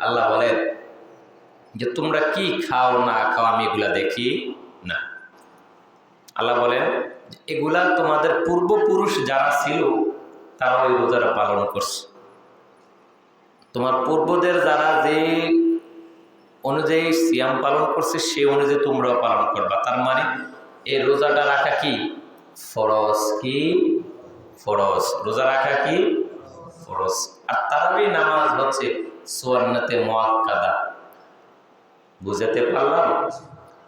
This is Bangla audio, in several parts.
আল্লাহ বলেন যে, তোমরা কি খাও না খাও আমি এগুলা দেখি না। আল্লাহ বলেন এগুলা তোমাদের পূর্বপুরুষ যারা ছিল, তারা ওই রোজারা পালন করছে। তোমার পূর্বদের যারা যে অনুযায়ী সিয়াম পালন করছে, সে অনুযায়ী তোমরাও পালন করবা। তার মানে এই রোজাটা রাখা কি? ফরজ কি? ফরজ। রোজা রাখা কি? ফরজ। আর তারাবি নামাজ হচ্ছে সোয়ান্নাতে মোয়াক্কাদা বুঝাতে পারলাম?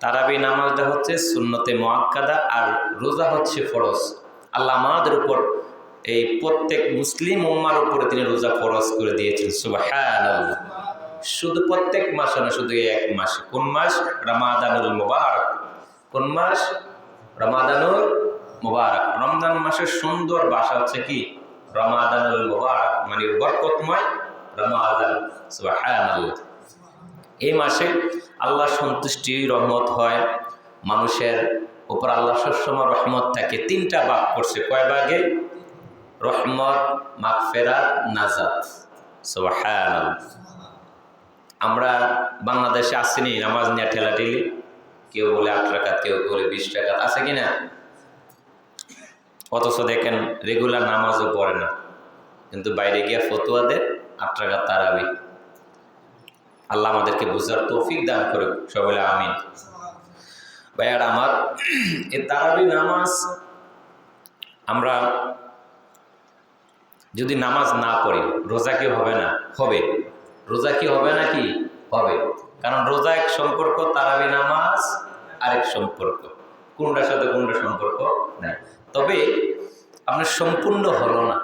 তারাবি নামাজটা হচ্ছে সুন্নতে মোয়াক্কাদা আর রোজা হচ্ছে ফরজ। আল্লাহ আমাদের উপর এই প্রত্যেক মুসলিম উম্মার উপরে তিনি রোজা ফরজ করে দিয়েছেন। সুবহানাল্লাহ। শুধু প্রত্যেক মাসে না শুধু এক মাসে। কোন মাস? রামাদানুল মুবারক। কোন মাস? রমাদানুল মুবারক। রমজান মাসের সুন্দর ভাষা হচ্ছে কি? রমাদানুল মুবারক মানে বরকতময় রমাদান। এই মাসে আল্লাহ সন্তুষ্টি রহমত হয়। মানুষের উপর আল্লাহ সবসময় রহমত থাকে। তিনটা ভাগ করছে। কয় ভাগে? রহমত, মাগফেরাত, নাজাত। আমরা বাংলাদেশে আসিনি, নামাজ নিয়ে ঠেলাঠেলি। কেউ বলে আট টাকা কেউ বলে বিশ টাকা আছে কি না অথচ দেখেন রেগুলার নামাজও পড়ে না। কিন্তু বাইরে গিয়ে ফতুয়া দেয় আট টাকা তারাবি। আল্লাহ আমাদেরকে বুঝার তৌফিক দান করে সবাই আমিন। ভাইয়ার আমার এই তারাবি নামাজ আমরা যদি নামাজ না পড়ি, রোজা কি হবে না? হবে। রোজা কি হবে না কি? হবে। কারণ রোজা এক সম্পর্ক, তারাবি নামাজ আরেক সম্পর্ক। কোনটার সাথে কোনটা সম্পর্ক? নাই। তবে আপনার সম্পূর্ণ হলো না।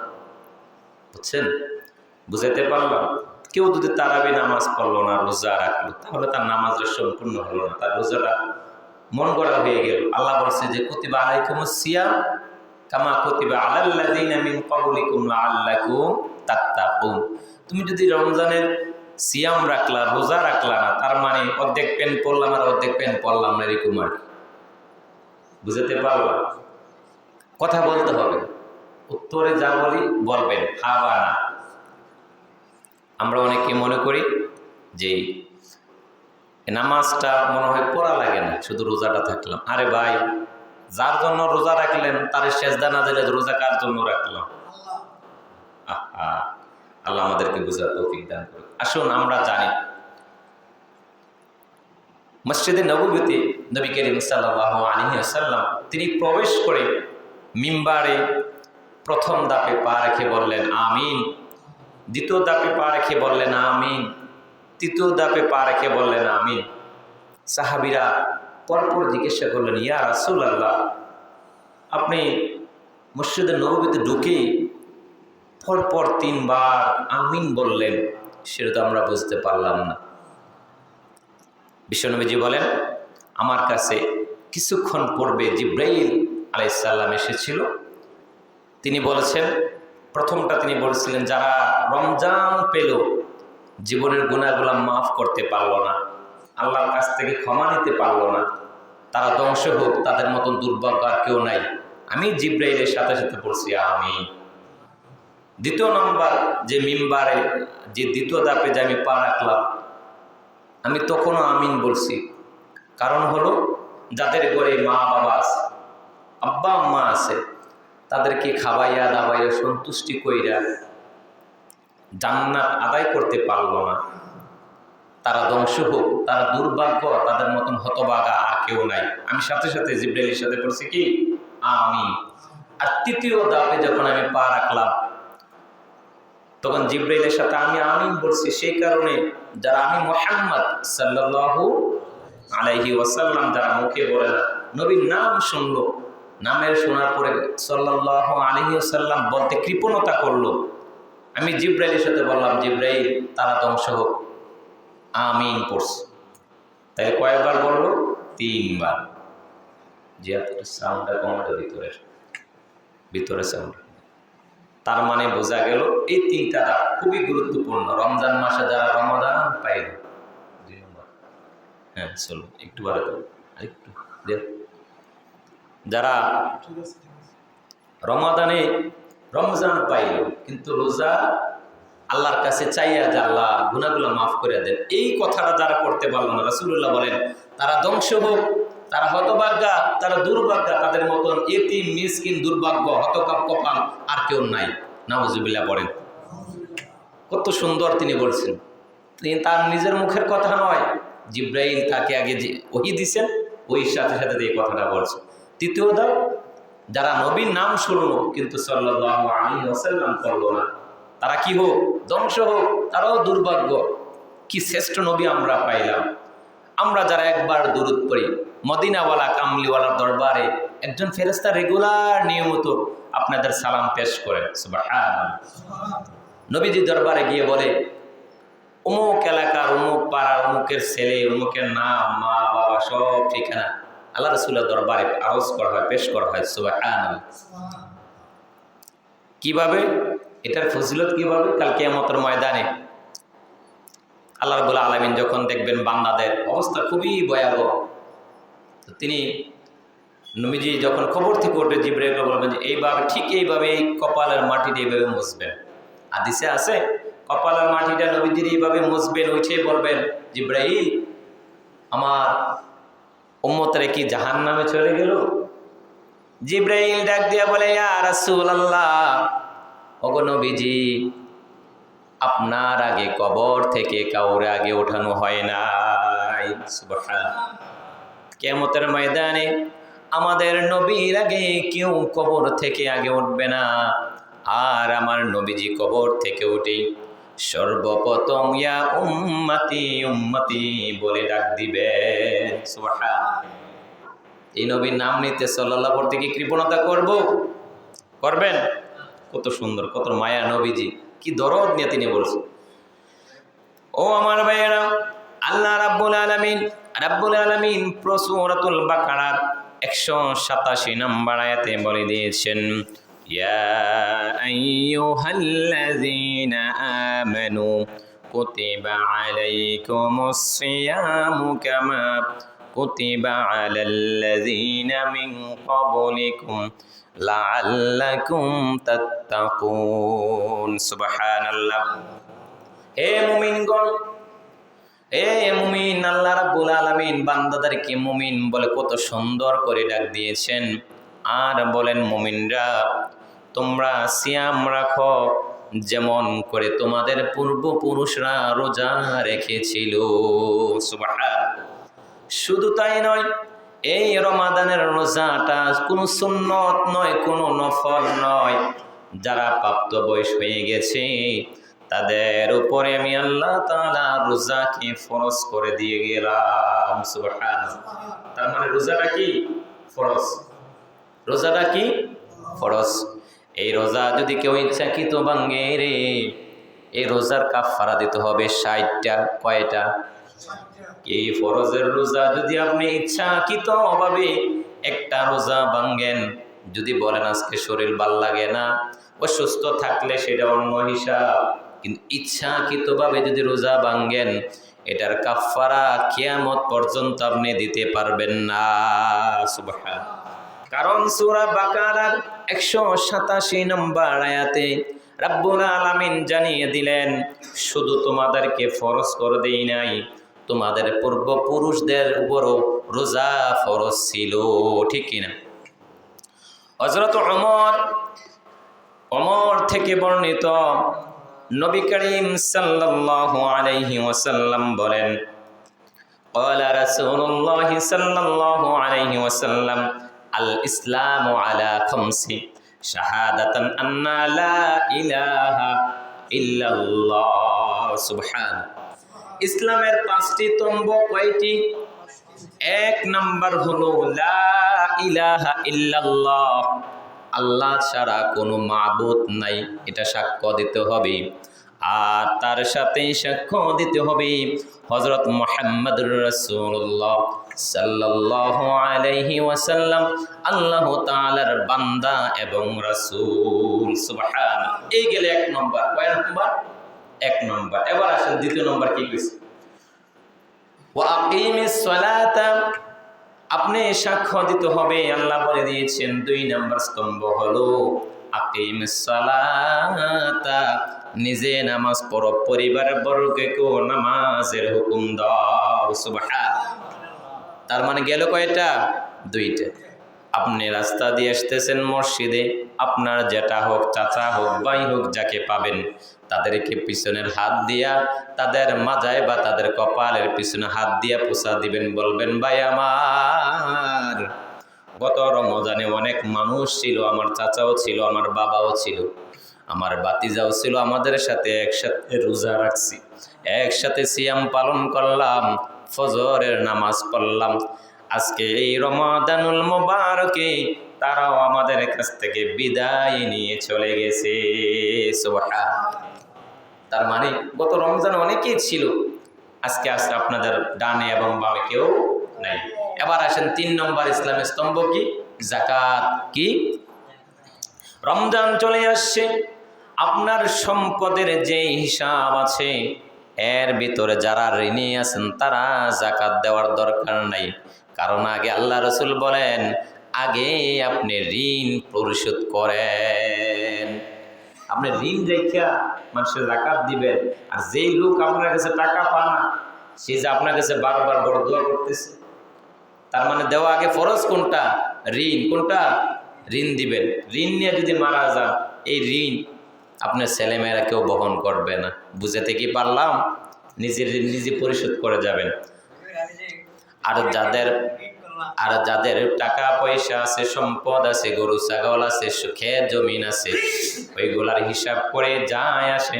বুঝছেন? বুঝাতে পারলাম? কেউ যদি তারাবি নামাজ পড়ল না, রোজা রাখল, তাহলে তার নামাজটা সম্পূর্ণ হলো না। তার রোজাটা মন গড়া হয়ে গেল। আল্লাহ বলছে যে, কুতিবা আলাইকুম সিয়াম কামা কুতিবা তাত্তাকুন। তুমি যদি রমজানের সিয়াম রাখলা, রোজা রাখলা না, তার মানে অর্ধেক পেন পড়লাম আর অর্ধেক পেন পড়লাম না, এরকম আর বুঝতে পারলাম? কথা বলতে হবে। উত্তরে যা বলি বলবেন হা বা না। আমরা অনেকে মনে করি যে নামাজটা মনে হয় পড়া লাগে না, শুধু রোজাটা থাকলাম। আরে ভাই, যার জন্য রোজা রাখলেন, তার শেষদা না দিলে রোজা কার জন্য রাখলাম? আল্লাহ আমাদেরকে বুঝার তৌফিক দান করুন আসুন, আমরা জানি। মসজিদে নবীতে নবী করিম সাল্লাহ আলী আসাল্লাম তিনি প্রবেশ করে মিম্বারে প্রথম দাপে পা রেখে বললেন, আমিন। দ্বিতীয় দাপে পা রেখে বললেন, আমিন। তৃতীয় দাপে পা রেখে বললেন, আমিন। সাহাবিরা পরপর জিজ্ঞাসা করলেন, ইয়া রাসুল আল্লাহ আপনি মসজিদের নবীতে ঢুকেই পরপর তিনবার আমিন বললেন? সেটা তো আমরা বুঝতে পারলাম না। বিশ্বনবীজি বলেন, আমার কাছে কিছুক্ষণ পূর্বে জিব্রাইল আলাইসাল্লাম এসেছিল। তিনি বলেছেন, প্রথমটা তিনি বলেছিলেন, যারা রমজান পেল, জীবনের গুণাগুলা মাফ করতে পারল না, আল্লাহর কাছ থেকে ক্ষমা নিতে পারল না, তারা ধ্বংস হোক, তাদের মতন দুর্ভাগ্য আর কেউ নাই। আমি জিব্রাইলের সাথে সাথে পড়ছি আমি দ্বিতীয় নম্বর যে মিম্বারে, যে দ্বিতীয় দাপে যে আমি পা রাখলাম, আমি তখনও আমিন বলছি। কারণ হলো, যাদের ঘরে মা বাবা আছে আব্বা, আম্মা আছে, তাদেরকে খাবাইয়া দাবাইয়া সন্তুষ্টি কইরা জান্নাত আদায় করতে পারল না। তারা ধ্বংস হোক, তারা দুর্ভাগ্য, তাদের মতন হতবাগা আর কেউ নাই। আমি সাথে সাথে জিব্রাইলের সাথে বলছি কি? আমি আর তৃতীয় দাপে যখন আমি পা রাখলাম, তখন জিব্রাইলের সাথে আমি আমিন বলছি। সেই কারণে যারা আমি মোহাম্মদ সাল্লাল্লাহু আলাইহি ওয়াসাল্লাম, যারা মুখে বলে না, নবীর নাম শুনলো। নামের শোনার পরে সাল্লাল্লাহু আলাইহি ওয়াসাল্লাম বলতে কৃপণতা করল। আমি জিব্রাইলের সাথে বললাম, জিব্রাইল, তারা ধ্বংস হোক। আমিন পড়ছে তাই কয়েকবার বলল, তিনবার। যে সাউন্ডটা কমাটা ভিতরের। ভিতরে সাউন্ড তার মানে বোঝা গেল, এই তিনটা দাগ খুবই গুরুত্বপূর্ণ। রমজান মাসে যারা রমাদান পাইল, দুই নম্বর। হ্যাঁ চলো, একটু বাড়া করো আরেকটু যারা রমাদানে রমজান পাইল, কিন্তু রোজা আল্লাহর কাছে চাইয়া যে আল্লাহ গুনাগুলো মাফ করে দেন, এই কথাটা যারা করতে পারল না রাসুল্লাহ বলেন, তারা ধ্বংস হোক, তারা হতভাগ্যা, তারা দুর্ভাগ্যা, তাদের মতন এটি মিসকিন, দুর্ভাগ্য হতকাপ কপাল আর কেউ নাই। নামজুবিল্লাহ বলেন। কত সুন্দর তিনি বলছেন। তিনি তার নিজের মুখের কথা নয়, জিব্রাইল তাকে আগে যে ওহি দিছেন ওই সাথে সাথে এই কথাটা বলছে তৃতীয় দাও যারা নবীর নাম শুনলো কিন্তু আলাইহি ওয়াসাল্লাম করল না, তারা কি হোক, ধ্বংস হোক, তারাও দুর্ভাগ্য। কি শ্রেষ্ঠ নবী আমরা পাইলাম। আমরা যারা একবার দূরত পড়ি, মদিনাওয়ালা, কামলিওয়ালার দরবারে একজন ফেরেস্তা রেগুলার নিয়মিত আপনাদের সালাম পেশ সুবহানাল্লাহ। নবীজি দরবারে গিয়ে বলে অমুক এলাকার অমুক পাড়ার অমুকের ছেলে অমুকের নাম, মা, বাবা সব ঠিকানা। আল্লাহ রসুলের দরবারে আরজ করা হয়, পেশ করা হয়, সুবহানাল্লাহ। কীভাবে? এটার ফজিলত কীভাবে? কাল কেয়ামতের ময়দানে। আল্লাহ রবুল আলমিন যখন দেখবেন বান্দাদের অবস্থা খুবই ভয়াবহ তিনি নবীজি যখন খবর থেকে ওঠে জিব্রাইলকে বলবেন যে, এইভাবে, ঠিক এইভাবে এই কপালের মাটিটা এইভাবে মুছবেন। আদিসে আছে, কপালের মাটিটা নবীজির এইভাবে মুছবেন, উঠে বলবেন, জিব্রাইল, আমার উম্মতরে কি জাহান নামে চলে গেল? জিব্রাইল ডাক দিয়া বলে, ইয়া রাসূলুল্লাহ, ওগো নবীজি, আপনার আগে কবর থেকে কাউরে আগে ওঠানো হয় নাই। কেমতের ময়দানে আমাদের নবীর আগে কেউ কবর থেকে আগে উঠবে না, আর আমার নবীজি কবর থেকে উঠে সর্বপ্রথম, ইয়া উম্মতি উম্মতি বলে ডাক দিবে। এই নবীর নাম নিতে সাল্লাল্লাহ পর থেকে কৃপণতা করব? করবেন? কত সুন্দর, কত মায়া নবীজি। কি দরদ নিয়ে তিনি বলছেন। ও আমার ভাইয়েরা, আল্লাহ রাব্বুল আলামিন রাব্বুল আলামিন প্রসূরাতুল বাকারার একশো সাতাশি নম্বর আয়াতে বলে দিয়েছেন ইয়া আইয়ুহাল্লাযীনা আমানু কুতিবা আলাইকুমুস সিয়ামু কামা কুতিবা আলাল্লাযীনা মিন ক্বাবলিকুম লাআল্লাকুম তাত্তাকুন সুবহানাল্লাহ হে মুমিনগণ এ মুমিন, আল্লাহ রাব্বুল আলামিন বান্দাদেরকে মুমিন বলে কত সুন্দর করে ডাক দিয়েছেন। আর বলেন মুমিনরা, তোমরা সিয়াম রাখো, যেমন করে তোমাদের পূর্বপুরুষরা রোজা রেখেছিল। শুধু তাই নয়, এই রমাদানের রোজাটা কোনো সুন্নত নয়, কোনো নফল নয়। যারা প্রাপ্ত বয়স হয়ে গেছে, তাদের উপরে আমি আল্লাহ তাআলা রোজাকে ফরজ করে দিয়ে গেলাম তার মানে রোজাটা কি? ফরজ। রোজাটা কি? ফরজ। এই রোজা যদি কেউ ইচ্ছাকৃত ভাঙ্গে রে, এই রোজার কাফারা দিতে হবে ষাটটা, কয়টা? এই ফরজের রোজা যদি আপনি ইচ্ছাকৃত অভাবে একটা রোজা ভাঙ্গেন যদি বলেন আজকে শরীর ভালো লাগে না ও সুস্থ থাকলে সেটা অন্য হিসাব। কিন্তু ইচ্ছাকৃতভাবে যদি রোজা ভাঙ্গেন এটার কাফারা কিয়ামত পর্যন্ত আপনি দিতে পারবেন না, সুবহান। কারণ সূরা বাকারার একশো সাতাশি নম্বর আয়াতে রাব্বুল আলামিন জানিয়ে দিলেন শুধু তোমাদেরকে ফরজ করে দেই নাই তোমাদের পূর্বপুরুষদের উপরও রোজা ফরজ ছিল ঠিক কিনা হজরত অমর অমর থেকে বর্ণিত নবী করিম সাল্লাল্লাহু আলাইহি ওয়াসাল্লাম বলেন قال رسول الله صلى الله عليه وسلم আল ইসলাম আলা খমসি, শাহাদাতান আন্না লা ইলাহা ইল্লাল্লাহ, সুবহান। ইসলামের পাঁচটি তম্ব কয়টি? এক নাম্বার হলো লা ইলাহা ইল্লাল্লাহ। আল্লাহ ছাড়া কোনো মাবুদ নাই, এটা সাক্ষ্য দিতে হবে। আর তার সাথে সাক্ষ্য দিতে হবে হজরত মোহাম্মদ রসুল্লাহ সাল্লাহ আলাইহি ওয়াসাল্লাম। আল্লাহ তাআলার বান্দা এবং রাসূল, সুবহান। এই গেলে এক নম্বর। কয় নম্বর? এক নম্বর। এবার আসেন দ্বিতীয় নম্বর কি কইছে? আপনি সাক্ষ্য দিতে হবে, আল্লাহ বলে দিয়েছেন, দুই নম্বর স্তম্ভ হলো আকিম সালাতা। নিজে নামাজ পড়, পরিবার বর্গকেও নামাজের হুকুম দাও, সুবহান। তার মানে গেল কয়টা? দুইটা। আপনি রাস্তা দিয়ে আসতেছেন মসজিদে, আপনার যেটা হোক, চাচা হোক, ভাই হোক, যাকে পাবেন, তাদেরকে পিছনের হাত দিয়া, তাদের মাজায় বা তাদের কপালের পিছনে হাত দিয়া পোষা দিবেন, বলবেন, ভাই আমার, গত রমজানে অনেক মানুষ ছিল, আমার চাচাও ছিল, আমার বাবাও ছিল। আমার বাতিজাও ছিল আমাদের সাথে, একসাথে রোজা রাখছি। একসাথে সিয়াম পালন করলাম, ফজরের নামাজ পড়লাম। আজকে এই রমাদানুল মোবারকে তারাও আমাদের কাছ থেকে বিদায় নিয়ে চলে গেছে। তার মানে গত রমজান অনেকেই ছিল, আজকে আজকে আপনাদের ডানে এবং বামে কেউ নাই। এবার আসেন তিন নম্বর ইসলামের স্তম্ভ কি? জাকাত কি? রমজান চলে আসছে। আপনার সম্পদের যে হিসাব আছে, এর ভিতরে যারা ঋণী আছেন, তারা জাকাত দেওয়ার দরকার নাই। কারণ আগে আল্লাহ রসুল বলেন, আগে আপনি ঋণ পরিশোধ করেন। আপনি ঋণ রেখা মানুষের জাকাত দিবেন, আর যেই লোক আপনার কাছে টাকা পান সে যে আপনার কাছে বারবার বড় দোয়া করতেছে। তার মানে দেওয়া আগে ফরজ কোনটা? ঋণ। কোনটা? ঋণ দিবেন। ঋণ নিয়ে যদি মারা যান, এই ঋণ আপনার ছেলেমেয়েরা কেউ বহন করবে না। বুঝাতে কি পারলাম? নিজের নিজে পরিশোধ করে যাবেন। আর যাদের আর যাদের টাকা পয়সা আছে, সম্পদ আছে, গরু, ছাগল আছে খেত জমিন আছে, ওইগুলার হিসাব করে যাই আসে,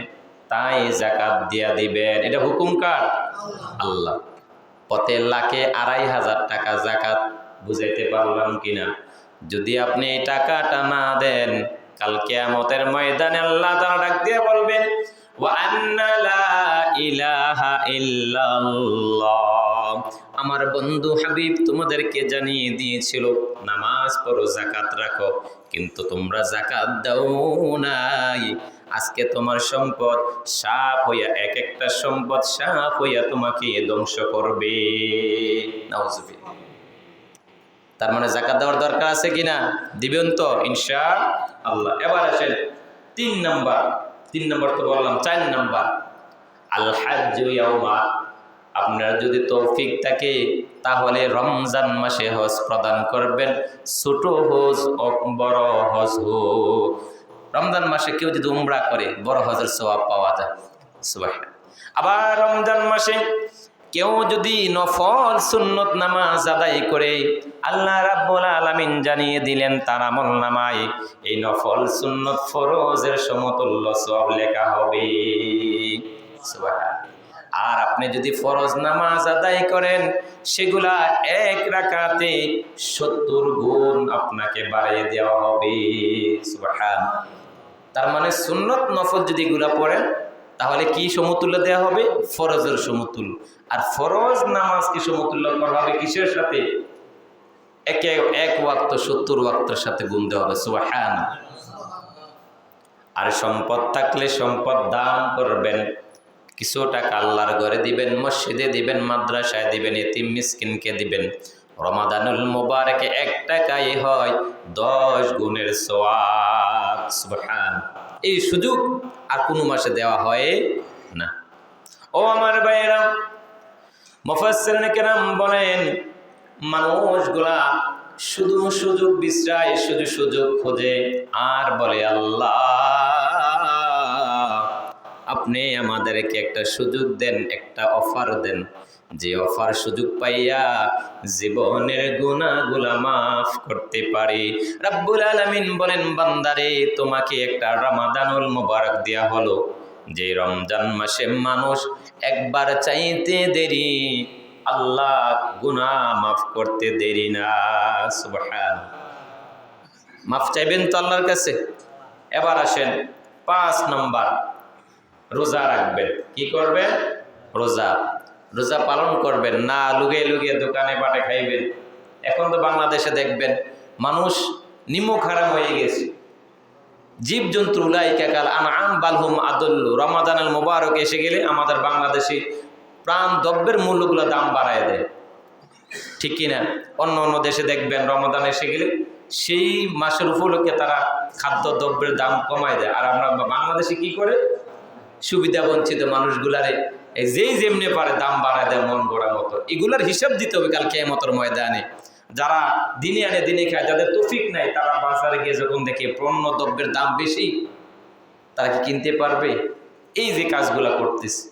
তাই জাকাত দিয়া দিবেন। এটা হুকুম কার? আল্লাহ। পথে লাখে আড়াই হাজার টাকা জাকাত বুঝাইতে পারলাম কিনা? যদি আপনি টাকাটা না দেন কাল কেয়ামতের ময়দানে আল্লাহ তারা ডাক দিয়ে বলবেন ইলাহা আমার বন্ধু হাবিব তোমাদেরকে জানিয়ে দিয়েছিল, নামাজ পড়ো জাকাত রাখো, কিন্তু তোমরা জাকাত দাও নাই। আজকে তোমার সম্পদ সাপ হইয়া, এক একটা সম্পদ সাপ হইয়া তোমাকে ধ্বংস করবে। নাউজুবিল্লাহ। তার মানে জাকাত দেওয়ার দরকার আছে কিনা? দিবেন তো ইনশা আল্লাহ এবার আসেন তিন নাম্বার তিন নাম্বার তো বললাম, চার নাম্বার। আল হাজ্জ ইয়াউমা, আপনার যদি তৌফিক থাকে, তাহলে রমজান মাসে হজ প্রদান করবেন। ছোট হজ, বড় হজ হোক। রমজান মাসে কেউ যদি উমরা করে, বড় হজের সওয়াব পাওয়া যায়। আবার রমজান মাসে কেউ যদি নফল সুন্নত নামাজ আদায় করে, আল্লাহ রাব্বুল আলামিন জানিয়ে দিলেন তার আমল নামায়, এই নফল সুন্নত ফরজের সমতুল্য সব লেখা হবে। আর আপনি যদি ফরজ নামাজ আদায় করেন, সেগুলা এক রাকাতে সত্তর গুণ আপনাকে বাড়িয়ে দেওয়া হবে। তার মানে সুন্নত নফল যদি এগুলা পড়েন তাহলে কি সমতুল্য দেওয়া হবে? ফরজের সমতুল্য। আর ফরজ নামাজকে সমতুল্য করা হবে কিসের সাথে? একে এক ওয়াক্ত, সত্তর ওয়াক্তের সাথে গুণ দেওয়া হবে। সুবাহান আর সম্পদ থাকলে সম্পদ দান করবেন। কিছু টাকা আল্লাহর ঘরে দিবেন, মসজিদে দিবেন, মাদ্রাসায় দিবেন, এতিম মিসকিনকে দিবেন। রমাদানুল মোবারকে এক টাকাই হয় দশ গুণের সোয়াব সুবহান এই সুযোগ আর কোনো মাসে দেওয়া হয় না। ও আমার ভাইয়েরা মফাসেন কেরাম বলেন মানুষগুলা শুধু সুযোগ বিশ্রায়, শুধু সুযোগ খোঁজে আর বলে আল্লাহ। আপনি আমাদেরকে একটা সুযোগ দেন, একটা অফার দেন। যে অফার সুযোগ পাইয়া জীবনের গুণাগুলা মাফ করতে পারি। রাব্বুল আলামিন বলেন, বান্দারে, তোমাকে একটা রামাদানুল মোবারক দেয়া হলো। যে রমজান মাসে মানুষ একবার চাইতে দেরি, আল্লাহ গুনাহ মাফ করতে দেরি না। সুবহান মাফ চাইবেন তো আল্লাহর কাছে? এবার আসেন পাঁচ নম্বর। রোজা রাখবেন। কি করবেন? রোজা। রোজা পালন করবেন। না লুগে লুগে দোকানে পাটে খাইবেন। এখন তো বাংলাদেশে দেখবেন, মানুষ নিমুখ হারাম হয়ে গেছে। জীব জন্তু উলাইকাকাল আন আম বালহুম আদল্লু। রমাদানের মোবারক এসে গেলে আমাদের বাংলাদেশে প্রাণ দ্রব্যের মূল্যগুলো দাম বাড়ায় দেয়। ঠিক কিনা? অন্য অন্য দেশে দেখবেন, রমাদান এসে গেলে সেই মাসের উপলক্ষে তারা খাদ্য দ্রব্যের দাম কমায় দেয়। আর আমরা বাংলাদেশে কি করে? সুবিধা বঞ্চিত মানুষগুলারে যেই যেমনি পারে দাম বাড়ায় দেয় মন গড়া মতো। এগুলার হিসাব দিতে হবে কালকে মতর ময়দানে। যারা দিনে আনে দিনে খায়, যাদের তফিক নাই, তারা বাজারে গিয়ে যখন দেখে পণ্য দ্রব্যের দাম বেশি, তারা কি কিনতে পারবে? এই যে কাজগুলা করতেছে।